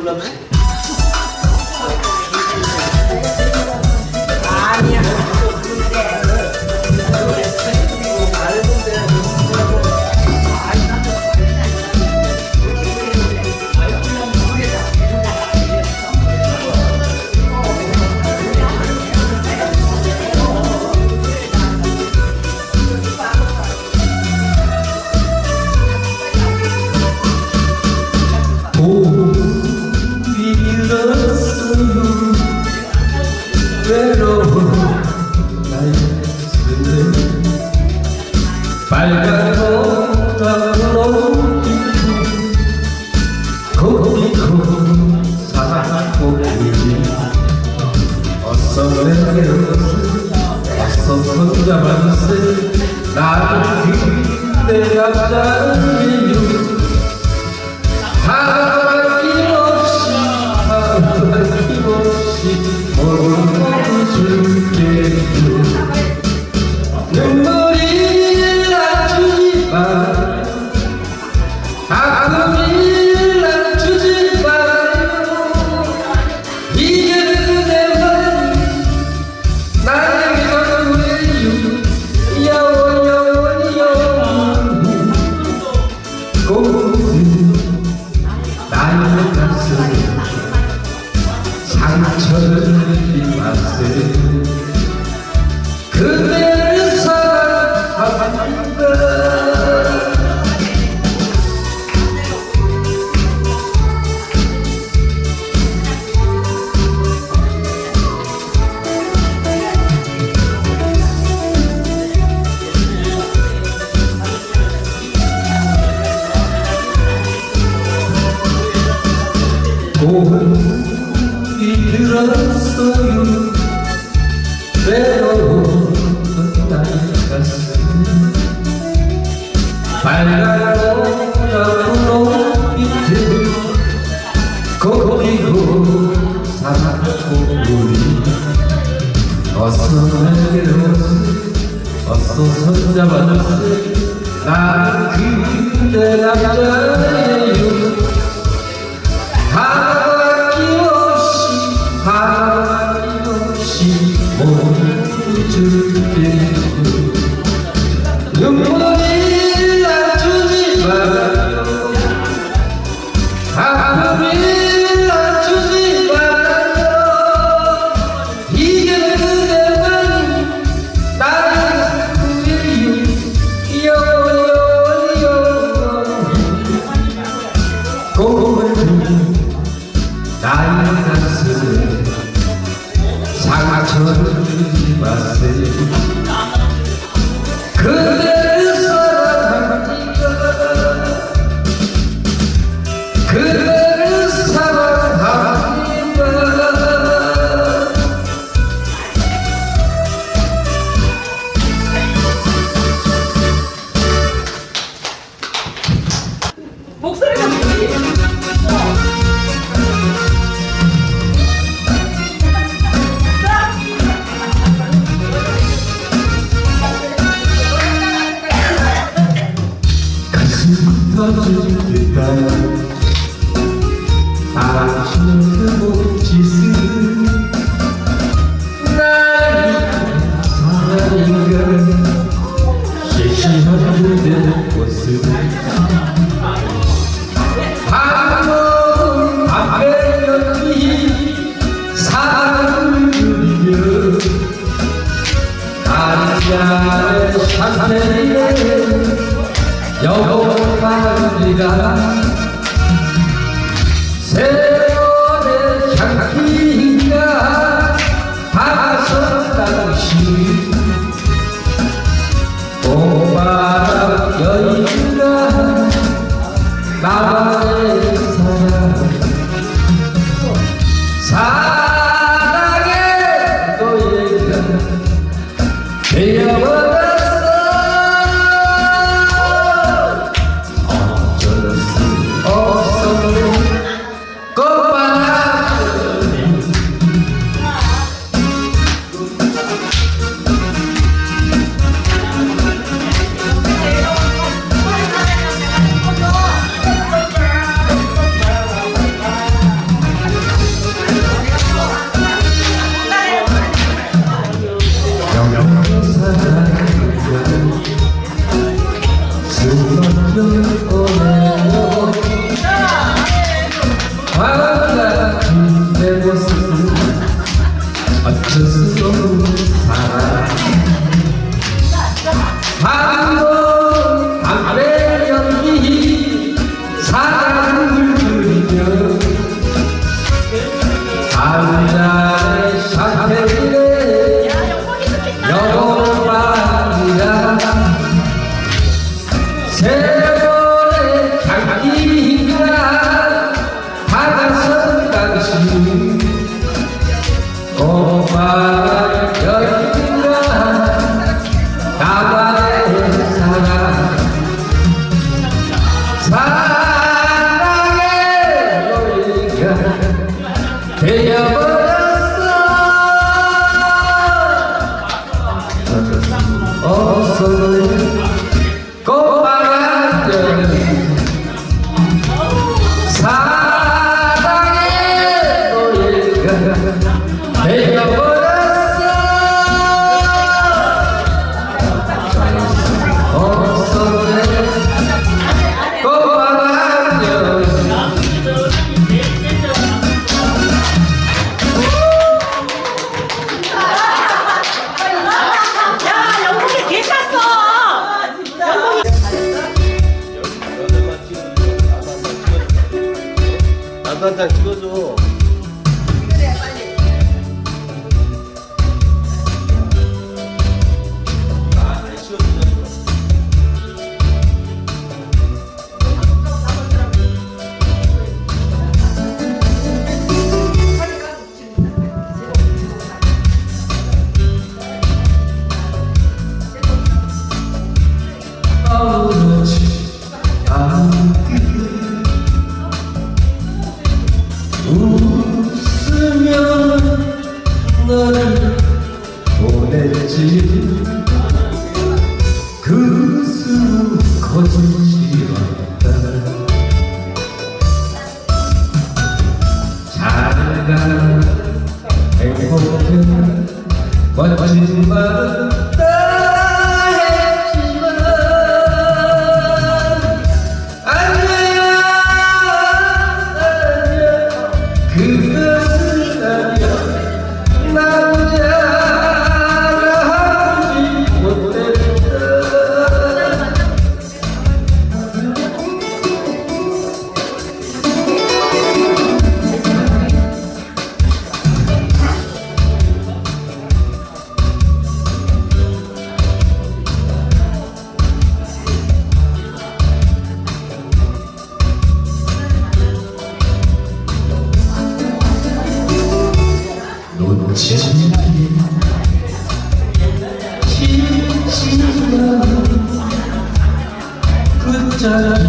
kullanır. 나는 그대 남자 Amen. 손잡아줘 나 그대 남자예요 바람이 없이 바람이 없이 모두 줄게 꿈을 주니 나의 가슴에 상처를 주지 마세요. 여호와입니다 세월의 향기가 다섯 당신 오바라 여인가 또 사랑 밤도 그 진실한 진실한